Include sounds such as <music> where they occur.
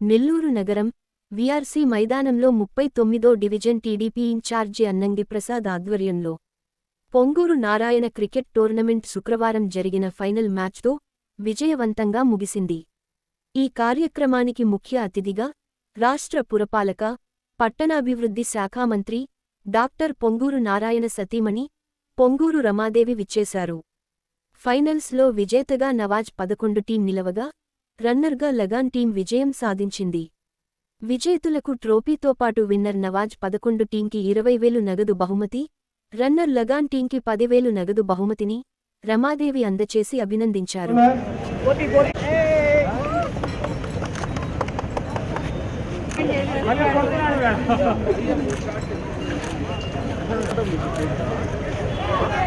నెల్లూరు నగరం విఆర్సీ మైదానంలో ముప్పై తొమ్మిదో division TDP incharge Annangi Prasad ఆధ్వర్యంలో పొంగూరు నారాయణ క్రికెట్ టోర్నమెంట్ శుక్రవారం జరిగిన ఫైనల్ మ్యాచ్తో విజయవంతంగా ముగిసింది. ఈ కార్యక్రమానికి ముఖ్య అతిథిగా రాష్ట్ర పురపాలక పట్టణాభివృద్ధి శాఖా మంత్రి డాక్టర్ పొంగూరు నారాయణ సతీమణి పొంగూరు రమాదేవి విచ్చేశారు. ఫైనల్స్లో విజేతగా నవాజ్ పదకొండు టీం నిలవగా రన్నర్గా లగాన్ టీం విజయం సాధించింది. విజేతులకు ట్రోఫీతో పాటు విన్నర్ నవాజ్ పదకొండు టీంకి ఇరవై వేలు నగదు బహుమతి రన్నర్ లగాన్ టీంకి పదివేలు నగదు బహుమతిని రమాదేవి అందచేసి అభినందించారు. <laughs> <laughs>